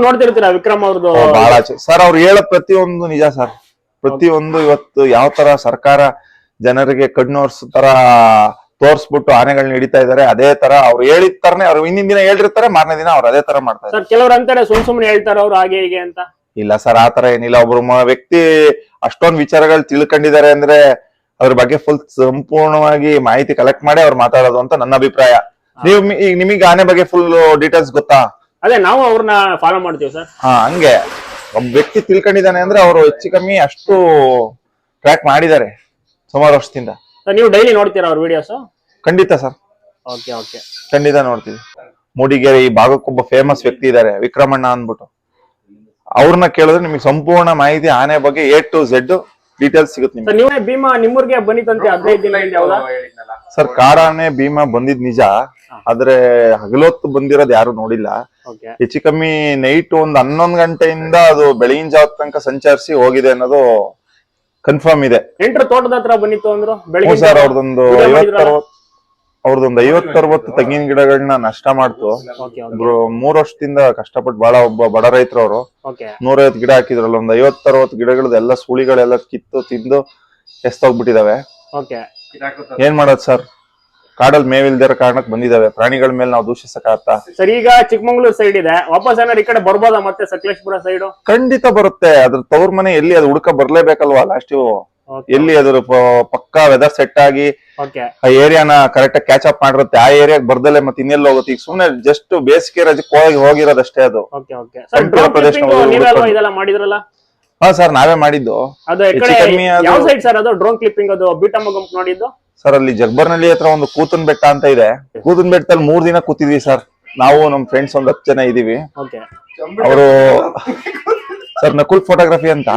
ನೋಡ್ತಿರ್ತೀರಾ ವಿಕ್ರಮ್ ಅವ್ರದ್ದು ಬಹಳ ಸರ್ ಅವ್ರು ಹೇಳೋ ಪ್ರತಿಯೊಂದು ನಿಜ ಸರ್. ಪ್ರತಿಯೊಂದು ಇವತ್ತು ಯಾವ ತರ ಸರ್ಕಾರ ಜನರಿಗೆ ಕಣ್ಣೋರ್ಸ್ ತರ ತೋರ್ಸ್ಬಿಟ್ಟು ಆನೆಗಳನ್ನ ಹಿಡಿತಾ ಇದಾರೆ ಅದೇ ತರ ಅವ್ರು ಹೇಳಿದ ತರನೇ ಅವ್ರು ಹಿಂದಿನ ದಿನ ಹೇಳಿರ್ತಾರೆ ಮಾರನೇ ದಿನ ಅವ್ರು ಅದೇ ತರ ಮಾಡ್ತಾರೆ ಸರ್ ಕೆಲವ್ರು ಅಂತಾರೆ ಸುಮ್ ಸುಮ್ನೆ ಹೇಳ್ತಾರೆ ಅವ್ರು ಹಾಗೆ ಹೀಗೆ ಅಂತ. ಇಲ್ಲ ಸರ್ ಆತರ ಏನಿಲ್ಲ. ಒಬ್ರು ಮ- ವ್ಯಕ್ತಿ ಅಷ್ಟೊಂದು ವಿಚಾರಗಳು ತಿಳ್ಕೊಂಡಿದ್ದಾರೆ ಅಂದ್ರೆ ಅದ್ರ ಬಗ್ಗೆ ಫುಲ್ ಸಂಪೂರ್ಣವಾಗಿ ಮಾಹಿತಿ ಕಲೆಕ್ಟ್ ಮಾಡಿ ಅವ್ರು ಮಾತಾಡೋದು ಅಂತ ನನ್ನ ಅಭಿಪ್ರಾಯ. ನೀವು ಮಿ- ಈಗ ನಿಮಗೆ ಆನೆ ಬಗ್ಗೆ ಫುಲ್ ಡೀಟೇಲ್ಸ್ ಗೊತ್ತಾ? ಅದೇ ನಾವು ಅವ್ರನ್ನ ಫಾಲೋ ಮಾಡ್ತೀವಿ ಸರ್. ಹಾ ಹಂಗೆ. ಒಬ್ಬ ವ್ಯಕ್ತಿ ತಿಳ್ಕೊಂಡಿದ್ದಾನೆ ಅಂದ್ರೆ ಅವರು ಹೆಚ್ಚು ಕಮ್ಮಿ ಅಷ್ಟು ಟ್ರ್ಯಾಕ್ ಮಾಡಿದ್ದಾರೆ ಸುಮಾರು ವರ್ಷದಿಂದ. ಸರ್ ನೀವು ಡೈಲಿ ನೋಡ್ತೀರಾ ಅವ್ರ ವಿಡಿಯೋಸ್ ಖಂಡಿತ ಸರ್. ಓಕೆ ಓಕೆ ಖಂಡಿತ ನೋಡ್ತೀವಿ. ಮೂಡಿಗೆರೆ ಈ ಭಾಗಕ್ಕೊಬ್ಬ ಫೇಮಸ್ ವ್ಯಕ್ತಿ ಇದ್ದಾರೆ ವಿಕ್ರಮಣ್ಣ ಅಂದ್ಬಿಟ್ಟು. ಅವ್ರನ್ನ ಕೇಳಿದ್ರೆ ನಿಮಗೆ ಸಂಪೂರ್ಣ ಮಾಹಿತಿ ಆನೆ ಬಗ್ಗೆ ಎ ಟು ಝೆಡ್ ಡೀಟೇಲ್ಸ್ ಸಿಗುತ್ತೆ ನಿಮ್ಗೆ. ಸರ್ ನೀವೇ ಭೀಮಾ ನಿಮ್ಮೂರ್ಗೆ ಬಂದಿತ್ತಂತೆ ಹದಿನೈದು ದಿನ ಹಿಂದೆ ಹೌದಾ ಸರ್ ಕಾಡಾನೆ ಭೀಮಾ ಬಂದಿದ್ ನಿಜ. ಆದ್ರೆ ಹಗಲೊತ್ತು ಬಂದಿರೋದು ಯಾರು ನೋಡಿಲ್ಲ. ಹೆಚ್ಚು ಕಮ್ಮಿ ನೈಟ್ ಒಂದ್ ಹನ್ನೊಂದ್ ಗಂಟೆಯಿಂದ ಅದು ಬೆಳಗಿನ ಜಾವ ತನಕ ಸಂಚರಿಸಿ ಹೋಗಿದೆ ಅನ್ನೋದು ಕನ್ಫರ್ಮ್ ಇದೆ. ಎಂಟ್ರ ತೋಟದ ಹತ್ರ ಬಂದಿತ್ತು ಅಂದ್ರು ಹ್ಞೂ ಬೆಳಿಗ್ಗೆ ಸರ್ ಅವ್ರದೊಂದು ಮಾಡಿದ್ರಲ್ಲ? ಅವ್ರದೊಂದು ಐವತ್ ಅರವತ್ತು ತೆಂಗಿನ ಗಿಡಗಳನ್ನ ನಷ್ಟ ಮಾಡ್ತು. ಓಕೆ ಓಕೆ ಒಬ್ರು ಮೂರ್ ವರ್ಷದಿಂದ ಕಷ್ಟಪಟ್ಟು ಬಹಳ ಒಬ್ಬ ಬಡ ರೈತರು ಅವರು. ಓಕೆ ನೂರೈವತ್ತು ಗಿಡ ಹಾಕಿದ್ರಲ್ಲ ಒಂದ್ ಐವತ್ ಅರವತ್ ಗಿಡಗಳದ್ದು ಎಲ್ಲ ಸುಳಿಗಳೆಲ್ಲ ಕಿತ್ತು ತಿಂದು ಎಸ್ತೋಗ್ಬಿಟ್ಟಿದಾವೆ. ಓಕೆ ಏನ್ ಮಾಡೋದ್ ಸರ್? ಕಾಡಲ್ಲಿ ಮೇವಿಲ್ದಿರೋ ಕಾರಣಕ್ಕೆ ಬಂದಿದಾವೆ. ಪ್ರಾಣಿಗಳ ಮೇಲೆ ನಾವು ದೂಷಿಸಕ ಸರಿ ಈಗ ಚಿಕ್ಕಮಂಗ್ಳೂರ್ ಸೈಡ್ ಇದೆ. ವಾಪಸ್ ಏನಾದ್ರು ಈ ಕಡೆ ಬರ್ಬೋದಾ ಮತ್ತೆ ಸಕಲೇಶ್ಪುರ ಸೈಡ್ ಖಂಡಿತ ಬರುತ್ತೆ. ಅದ್ರ ತವ್ರ ಮನೆ ಎಲ್ಲಿ ಅದು ಹುಡುಕ ಬರ್ಲೇಬೇಕಲ್ವಾ ಲಾಸ್ಟ್ ಎಲ್ಲಿ ಅದ್ರ ಪ- ಪಕ್ಕಾ ವೆದರ್ ಸೆಟ್ ಆಗಿ ಓಕೆ ಆ ಏರಿಯಾನ ಕರೆಕ್ಟ್ ಆಗಿ ಕ್ಯಾಚ್ ಅಪ್ ಮಾಡಿರುತ್ತೆ. ಆ ಏರಿಯಾಗ ಬರ್ದಲ್ಲೇ ಮತ್ತೆ ಇನ್ನೆಲ್ಲ ಹೋಗುತ್ತೆ? ಈಗ ಸುಮ್ನೆ ಜಸ್ಟ್ ಬೇಸಿಗೆ ರಜಕ್ಕೆ ಹೋಗಿ ಹೋಗಿರೋದಷ್ಟೇ ಅದು. ಓಕೆ ಓಕೆ ಸರ್ ಸಂಪೂರ್ಣ ಪ್ರದೇಶನ ಅಲ್ವಾ ಇದೆಲ್ಲ ಮಾಡಿದ್ರಲ್ಲ? ಹಾ ಸರ್ ನಾವೇ ಮಾಡಿದ್ದು. ಡ್ರೋನ್ ಕ್ಲಿಪ್ಪಿಂಗ್ ಅದು ಬೀಟಮ್ಮ ನೋಡಿದ್ದು? ಸರ್ ಅಲ್ಲಿ ಜಗ್ಬರ್ನಲ್ಲಿ ಹತ್ರ ಒಂದು ಕೂತನ್ ಬೆಟ್ಟ ಅಂತ ಇದೆ. ಕೂತನ್ ಬೆಟ್ಟದಲ್ಲಿ ಮೂರ್ ದಿನ ಕೂತಿದ್ವಿ ಸರ್ ನಾವು ನಮ್ ಫ್ರೆಂಡ್ಸ್ ಒಂದ್ ಹತ್ತು ಜನ ಇದೀವಿ. ಓಕೆ ಅವರು ಸರ್ ನಕುಲ್ ಫೋಟೋಗ್ರಫಿ ಅಂತ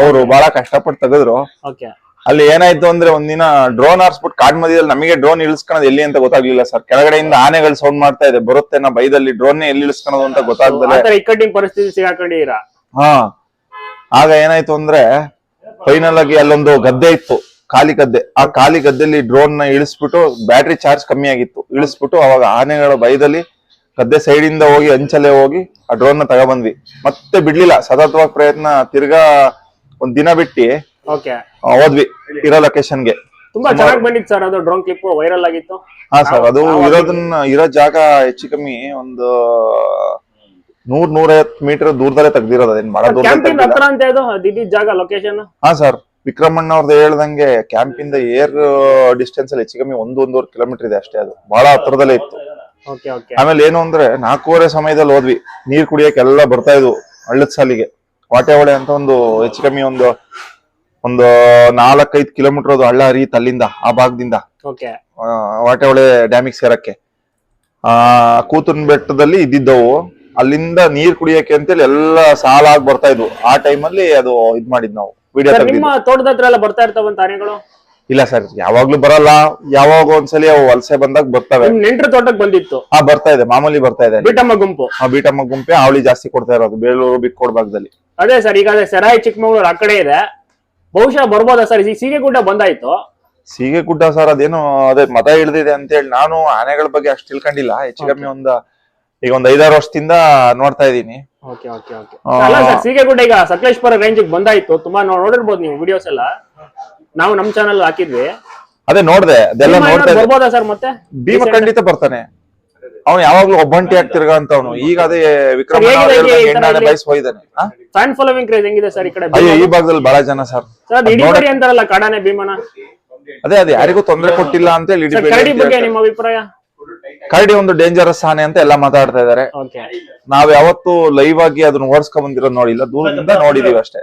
ಅವರು ಬಹಳ ಕಷ್ಟಪಟ್ಟು ತೆಗೆದ್ರು. ಓಕೆ ಅಲ್ಲಿ ಏನಾಯ್ತು ಅಂದ್ರೆ ಒಂದಿನ ಡ್ರೋನ್ ಹಾರಿಸ್ಬಿಟ್ಟು ಕಾಡ್ ಮಧ್ಯದಲ್ಲಿ ನಮಗೆ ಡ್ರೋನ್ ಇಳಿಸ್ಕೊಳೋದು ಎಲ್ಲಿ ಅಂತ ಗೊತ್ತಾಗ್ಲಿಲ್ಲ ಸರ್ ಕೆಳಗಡೆಯಿಂದ ಆನೆಗಳು ಸೌಂಡ್ ಮಾಡ್ತಾ ಇದೆ. ಬರುತ್ತೆ ನಾ ಬೈದಲ್ಲಿ ಡ್ರೋನ್ ಎಲ್ಲಿ ಇಳಿಸ್ಕೊಳೋದು ಅಂತ ಗೊತ್ತಾಗ್ದಲೆ. ಆತರ ಇಕ್ಕಟ್ಟಿನ ಪರಿಸ್ಥಿತಿ ಸಿಗಾಕೊಂಡಿರಾ ಹಾ. ಆಗ ಏನಾಯ್ತು ಅಂದ್ರೆ ಫೈನಲ್ ಆಗಿ ಅಲ್ಲೊಂದು ಗದ್ದೆ ಇತ್ತು ಖಾಲಿ ಗದ್ದೆ. ಆ ಖಾಲಿ ಗದ್ದೆಲಿ ಡ್ರೋನ್ನ ಇಳಿಸ್ಬಿಟ್ಟು ಬ್ಯಾಟ್ರಿ ಚಾರ್ಜ್ ಕಮ್ಮಿ ಆಗಿತ್ತು. ಇಳಿಸ್ಬಿಟ್ಟು ಅವಾಗ ಆನೆಗಳ ಭಯದಲ್ಲಿ ಗದ್ದೆ ಸೈಡ್ ಇಂದ ಹೋಗಿ ಅಂಚಲ್ಲೇ ಹೋಗಿ ಆ ಡ್ರೋನ್ನ ತಗೊಬಂದ್ವಿ. ಮತ್ತೆ ಬಿಡ್ಲಿಲ್ಲ. ಸತತವಾಗಿ ಪ್ರಯತ್ನ ತಿರ್ಗಾ ಒಂದ್ ದಿನ ಬಿಟ್ಟಿ. ಓಕೆ ಆ, ಹೋದ್ವಿ ಇರೋ ಲೊಕೇಶನ್ಗೆ. ತುಂಬಾ ಚೆನ್ನಾಗಿ ಬಂದಿತ್ತು ಸರ್ ಅದು ಡ್ರೋನ್ ಕ್ಲಿಪ್ ವೈರಲ್ ಆಗಿತ್ತು. ಹಾ ಸರ್ ಅದು ಇರೋದನ್ನ ಇರೋ ಜಾಗ ಹೆಚ್ಚು ಕಮ್ಮಿ ಒಂದು ನೂರ್ ನೂರೈವತ್ ಮೀಟರ್ ದೂರದಲ್ಲೇ ತೆಗ್ದಿರೋದು. ಅದೇನ್ ಬಹಳ ದೂರ ಕ್ಯಾಂಪಿಂಗ್ ಹತ್ರ ಅಂತ ಇದು ಇದ್ದಿದ್ ಜಾಗ ಲೊಕೇಶನ್ ಹಾ ಸರ್ ವಿಕ್ರಮಣ್ಣ ಅವ್ರದ್ದು ಹೇಳ್ದಂಗೆ ಕ್ಯಾಂಪ್ ಇಂದ ಏರ್ ಡಿಸ್ಟೆನ್ಸ್ ಅಲ್ಲಿ ಹೆಚ್ಚು ಕಮ್ಮಿ ಒಂದು ಒಂದೂವರೆ ಕಿಲೋಮೀಟರ್ ಇದೆ ಅಷ್ಟೇ ಅದು. ಬಹಳ ಹತ್ರದಲ್ಲೇ ಇತ್ತು. ಆಮೇಲೆ ಏನು ಅಂದ್ರೆ ನಾಲ್ಕೂವರೆ ಸಮಯದಲ್ಲಿ ಹೋದ್ವಿ. ನೀರ್ ಕುಡಿಯಕ್ಕೆ ಎಲ್ಲ ಬರ್ತಾ ಇದ್ವು ಹಳ್ಳದ ಸಾಲಿಗೆ. ವಾಟೆ ಹೊಳೆ ಅಂತ ಒಂದು ಹೆಚ್ಚು ಕಮ್ಮಿ ಒಂದು ಒಂದು ನಾಲ್ಕೈದು ಕಿಲೋಮೀಟರ್ ಅದು ಹಳ್ಳ ಹರಿಯುತ್ತೆ ಅಲ್ಲಿಂದ ಆ ಭಾಗದಿಂದ. ಓಕೆ ಹೊಳೆ ವಾಟೆಹೊಳೆ ಡ್ಯಾಮಿಗೆ ಸೇರಕ್ಕೆ. ಆ ಕೂತನ್ ಬೆಟ್ಟದಲ್ಲಿ ಇದ್ದಿದ್ದವು. ಅಲ್ಲಿಂದ ನೀರ್ ಕುಡಿಯಕ್ಕೆ ಅಂತೇಳಿ ಎಲ್ಲ ಸಾಲಾಗಿ ಬರ್ತಾ ಇದ್ವು. ಆ ಟೈಮಲ್ಲಿ ಅದು ಇದ್ ಮಾಡಿದ್ ನಾವು. ವಿಡಿಯೋ ತೋಟದ ಹತ್ರ ಎಲ್ಲ ಬರ್ತಾ ಇರ್ತಾವಂತ ಆನೆಗಳು? ಇಲ್ಲ ಸರ್ ಯಾವಾಗ್ಲೂ ಬರಲ್ಲ. ಯಾವಾಗ ಒಂದ್ಸಲಿ ಅವು ವಲಸೆ ಬಂದಾಗ ಬರ್ತವೆ. ನಿಮ್ ನೆಂಟ್ರ ತೋಟಕ್ಕೆ ಬಂದಿತ್ತು. ಹಾ ಬರ್ತಾ ಇದೆ ಮಾಮೂಲಿ ಬರ್ತಾ ಇದೆ ಬೀಟಮ್ಮ ಗುಂಪು. ಆ ಬೀಟಮ್ಮ ಗುಂಪೆ ಅವಳಿ ಜಾಸ್ತಿ ಕೊಡ್ತಾ ಇರೋದು ಬೇಲೂರು ಬಿಕ್ಕೋಡ್ ಭಾಗದಲ್ಲಿ. ಅದೇ ಸರ್ ಈಗ ಸರಾಯಿ ಸೆರಾಯಿ ಚಿಕ್ಕಮಗಳೂರು ಆ ಕಡೆ ಇದೆ. ಬಹುಶಃ ಬರ್ಬೋದಾ ಸರ್? ಈ ಸೀಗೆಗುಡ್ಡ ಬಂದಾಯ್ತು. ಸೀಗೆ ಗುಡ್ಡ ಸರ್ ಅದೇನು ಅದೇ ಮತ ಹಿಡ್ದಿದೆ ಅಂತೇಳಿ ನಾನು ಆನೆಗಳ ಬಗ್ಗೆ ಅಷ್ಟು ತಿಳ್ಕೊಂಡಿಲ್ಲ. ಹೆಚ್ಚು ಕಮ್ಮಿ ಒಂದ ಈಗ ಒಂದ್ ಐದಾರು ವರ್ಷದಿಂದ ನೋಡ್ತಾ ಇದೀನಿ ಓಕೆ ಓಕೆ ಓಕೆ ಆ. ಅಲ್ಲ ಸರ್ ಸೀಗೆಗುಡ್ಡ ಈಗ ಸಕಲೇಶ್ಪುರ ರೇಂಜ್ ಬಂದಾಯ್ತು. ತುಂಬಾ ನೋಡಿರ್ಬೋದು ನೀವು ವಿಡಿಯೋಸ್ ಎಲ್ಲ. ನಾವು ನಮ್ ಚಾನಲ್ ಹಾಕಿದ್ವಿ. ಅದೇ ನೋಡ್ದೆ ಅದೆಲ್ಲ ನೋಡ್ತಾ ಏನಾದ್ರು ಇದ್ದೆ. ಬರ್ಬೋದಾ ಸರ್ ಮತ್ತೆ? ಭೀಮ ಖಂಡಿತ ಬರ್ತಾನೆ. ಅವ್ನು ಯಾವಾಗ್ಲೂ ಒಬ್ಬಂಟಿ ಆಗ್ತಿರ್ಗ ಅಂತವನು. ಈಗ ಅದೇ ವಿಕ್ರಮ ಹೇಗಿದೆ ಈ ತರ ಎಣ್ಣಾನೆ ಇಲ್ಲಿ? ಬಯಸ್ ಹೋಗಿದ್ದಾನೆ. ಆ? ಫ್ಯಾನ್ ಫಾಲೋವಿಂಗ್ ಕ್ರೇಜ್ ಹೆಂಗಿದೆ ಸರ್ ಈ ಕಡೆ ಅಯ್ಯೋ ಈ ಭಾಗದಲ್ಲಿ ಬಹಳ ಜನ ಸರ್. ಸರ್ ಇಡಿಬೇಡಿ ಅಂತಾರಲ್ಲ ಕಾಡಾನೆ ಭೀಮನ? ಅದೇ ಅದೇ ಯಾರಿಗೂ ತೊಂದರೆ ಕೊಟ್ಟಿಲ್ಲ ಅಂತ ಹೇಳಿ ಸರ್ ಕರಡಿ ಬಗ್ಗೆ ನಿಮ್ಮ ಅಭಿಪ್ರಾಯ? ಕರಡಿ ಒಂದು ಡೇಂಜರಸ್ ಆನೆ ಅಂತ ಎಲ್ಲ ಮಾತಾಡ್ತಾ ಇದಾರೆ. ನಾವ್ ಯಾವತ್ತು ಲೈವ್ ಆಗಿ ಅದನ್ನ ಓಡಿಸ್ಕೊಂಡ್ ಬಂದಿರೋದು ನೋಡಿಲ್ಲ. ದೂರದಿಂದ ನೋಡಿದೀವಿ ಅಷ್ಟೇ.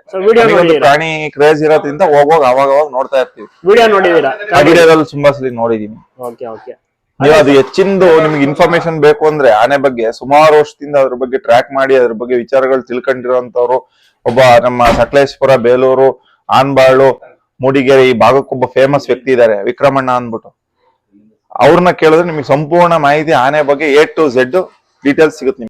ಒಂದು ಪ್ರಾಣಿ ಕ್ರೇಜ್ ಇರೋದ್ರಿಂದ ಹೋಗುವಾಗ ಅವಾಗ ಅವಾಗ ನೋಡ್ತಾ ಇರ್ತೀವಿ. ವಿಡಿಯೋ ನೋಡಿದೀರಾ? ವಿಡಿಯೋದಲ್ಲಿ ತುಂಬಾ ಸಲ ನೋಡಿದೀನಿ. ನೀವು ಅದು ಹೆಚ್ಚಿಂದು ನಿಮ್ಗೆ ಇನ್ಫಾರ್ಮೇಶನ್ ಬೇಕು ಅಂದ್ರೆ ಆನೆ ಬಗ್ಗೆ ಸುಮಾರು ವರ್ಷದಿಂದ ಅದ್ರ ಬಗ್ಗೆ ಟ್ರ್ಯಾಕ್ ಮಾಡಿ ಅದ್ರ ಬಗ್ಗೆ ವಿಚಾರಗಳು ತಿಳ್ಕೊಂಡಿರೋಂತವ್ರು ಒಬ್ಬ ನಮ್ಮ ಸಕಲೇಶ್ಪುರ ಬೇಲೂರು ಆನ್ಬಾಳು ಮೂಡಿಗೆರೆ ಈ ಭಾಗಕ್ಕೊಬ್ಬ ಫೇಮಸ್ ವ್ಯಕ್ತಿ ಇದ್ದಾರೆ ವಿಕ್ರಮಣ್ಣ ಅಂದ್ಬಿಟ್ಟು. ಅವ್ರನ್ನ ಕೇಳಿದ್ರೆ ನಿಮಗೆ ಸಂಪೂರ್ಣ ಮಾಹಿತಿ ಆನೆ ಬಗ್ಗೆ ಎ ಟು ಝೆಡ್ ಡೀಟೇಲ್ಸ್ ಸಿಗುತ್ತೆ